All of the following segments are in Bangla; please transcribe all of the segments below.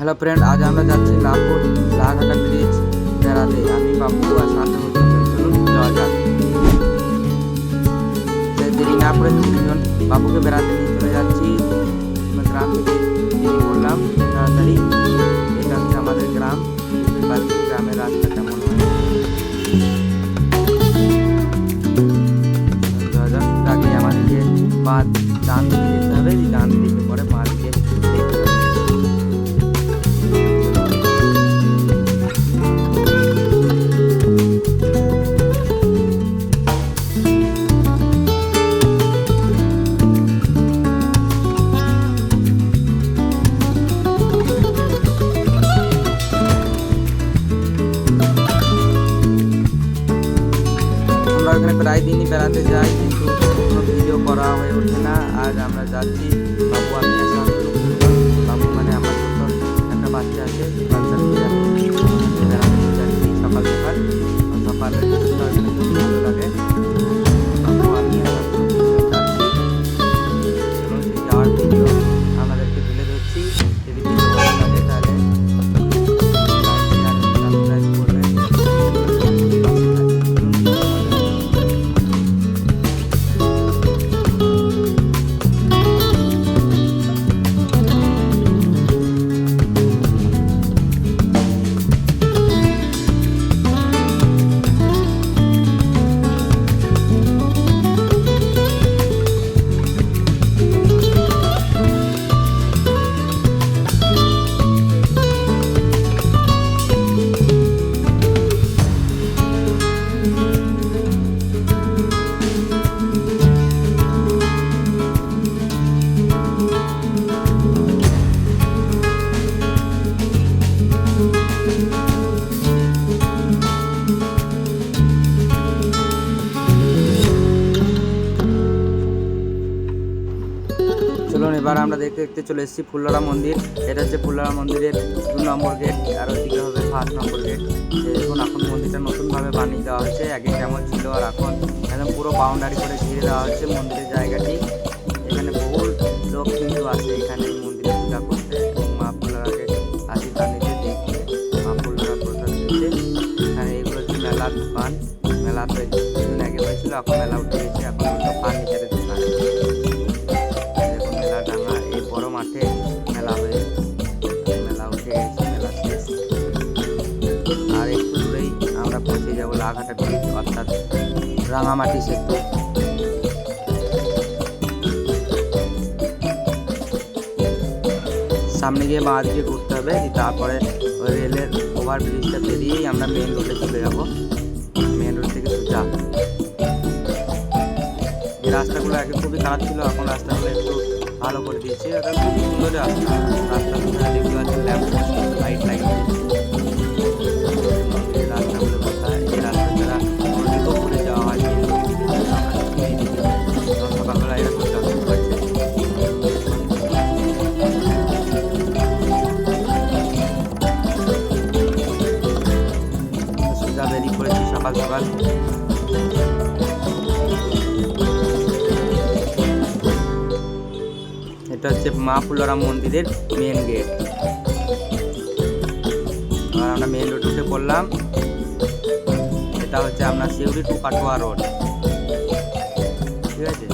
হ্যালো ফ্রেন্ড আজ আমরা যাচ্ছি লাভপুর লাঘাটা ব্রিজ বেড়াতে। আমি বাবু আর শান্তনু চলুন, যাওয়া যাক। সে দেরি না করে তিনজন বাবুকে বেড়াতে নিয়ে চলে যাচ্ছি। গ্রাম থেকে বেরিয়ে পড়লাম, তাড়াতাড়ি। এটা হচ্ছে আমাদের গ্রাম। গ্রামের রাস্তা কেমন হয়। আমাদেরকে বা ডান দিকে যেতে হবে। ডান দিকে পরে মা প্রায় দিনই বেড়াতে যাই, কিন্তু কোনো ভিডিও করা হয়ে ওঠে না। আজ আমরা যাচ্ছি বাবু, আমি বাবু মানে আমার সুন্দর একটা বাচ্চা আছে সকাল সকাল। সকালে ভালো লাগে। চলুন এবার আমরা দেখতে দেখতে চলে এসেছি ফুল্লরা মন্দির। এটা হচ্ছে ফুল্লরা মন্দিরের দু নম্বর গেট, আর ওইদিকে হবে ফার্স্ট নম্বর গেট। দেখুন, এখন মন্দিরটা নতুনভাবে বানিয়ে দেওয়া হয়েছে। আগে কেমন ছিল আর এখন? একদম পুরো বাউন্ডারি করে ঘিরে দেওয়া হচ্ছে মন্দিরের জায়গাটি। এখানে বহু লোক কিন্তু আসে এখানে মন্দিরে পূজা করতে। এবং মা ফুল্লরাকে আশীর্বাদ নিতে দেখতে, মা ফুল্লরা প্রসাদ দিতে এখানে এইগুলো হচ্ছে মেলার দোকান। মেলা তো কিছুদিন আগে হয়েছিল, এখন মেলা উঠে যাব অর্থাৎ রাঙামাটি সামনে গিয়ে বাঁ দিকে ঘুরতে হবে তারপরে ওই রেলের ওভার ব্রিজটা পেরিয়েই আমরা মেন রোডে চলে যাব। মেন রোড থেকে সোজা। রাস্তাগুলো আগে খুবই খারাপ ছিল, এখন রাস্তাগুলো একটু ভালো করে দিয়েছে। এটা সুন্দর রাস্তা। রাস্তা দেখতে পাচ্ছেন ল্যাম্প লাইট লাগিয়ে সকাল এটা হচ্ছে মা ফুলরাম মন্দিরের মেন গেট আর আমরা মেন রোড উঠে পড়লাম। এটা হচ্ছে আপনার শিউরি টু কাটোয়া রোড ঠিক আছে?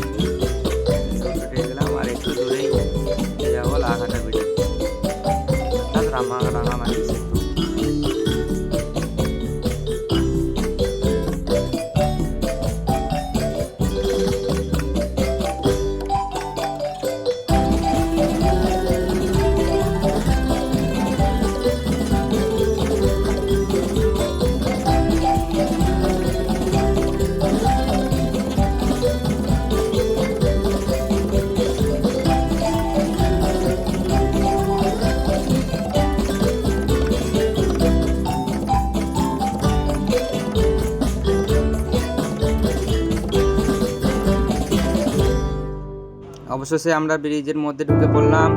অবশেষে আমরা ব্রিজের মধ্যে ঢুকে পড়লাম।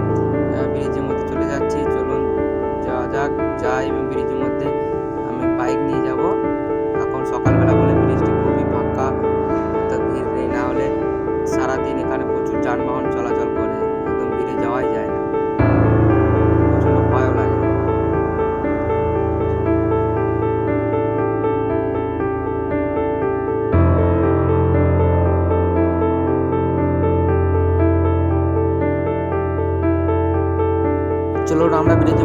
আমরা বিরতি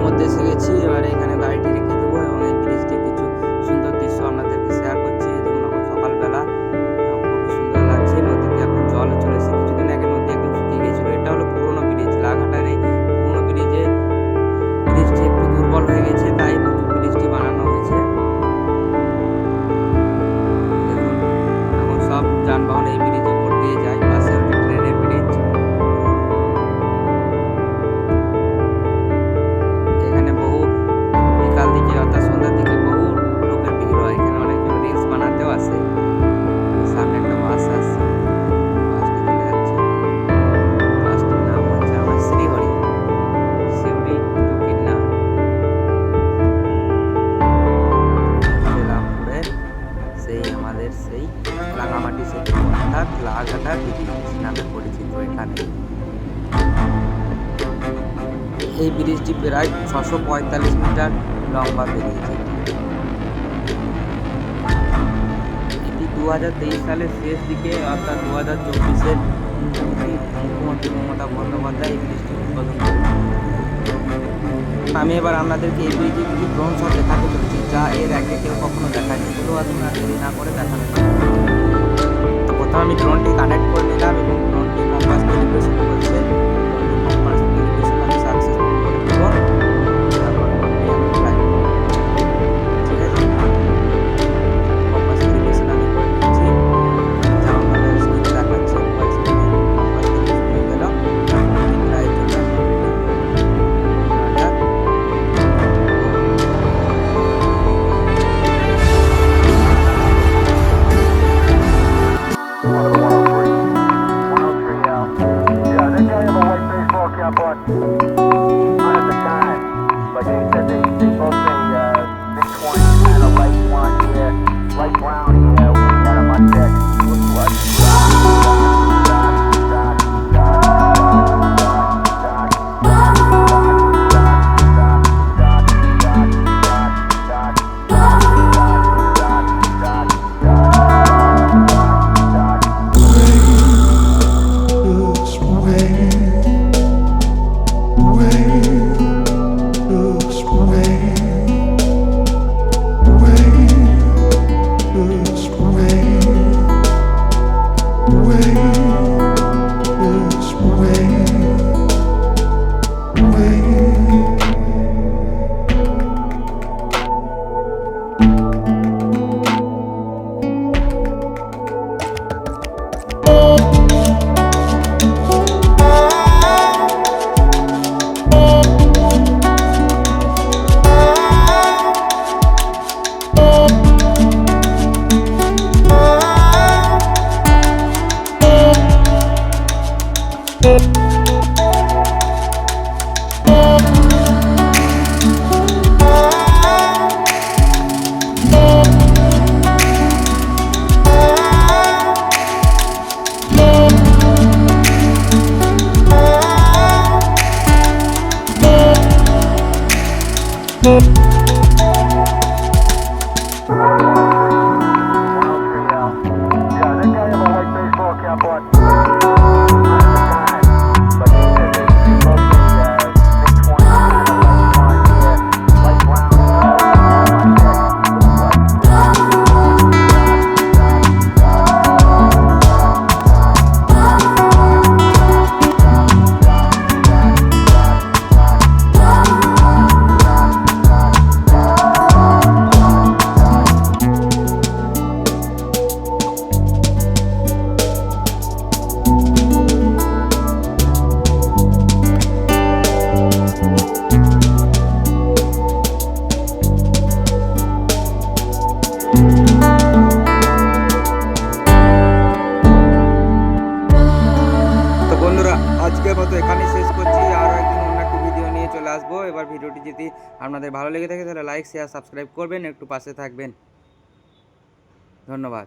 এই ব্রিজটি প্রায় ছশো পঁয়তাল্লিশ মিটার লম্বা বেরিয়েছে এটি দু হাজার তেইশ সালের শেষ দিকে, অর্থাৎ দু হাজার চব্বিশের মুখ্যমন্ত্রী মমতা বন্দ্যোপাধ্যায় এই ব্রিজটি উদ্বোধন করেন। আমি এবার আপনাদেরকে এই ব্রিজে কিছু ড্রোন শট দেখাতে চলেছি, যা এর একে কেউ কখনো দেখায়নি। তো আপনারা দেরি না করে দেখানো তো প্রথমে আমি ড্রোনটি কানেক্ট করে নিলাম এবং ড্রোনটি কম্পাস ক্যালিব্রেশন যদি আপনাদের ভালো লেগে থাকে তাহলে লাইক শেয়ার সাবস্ক্রাইব করবেন একটু পাশে থাকবেন। ধন্যবাদ।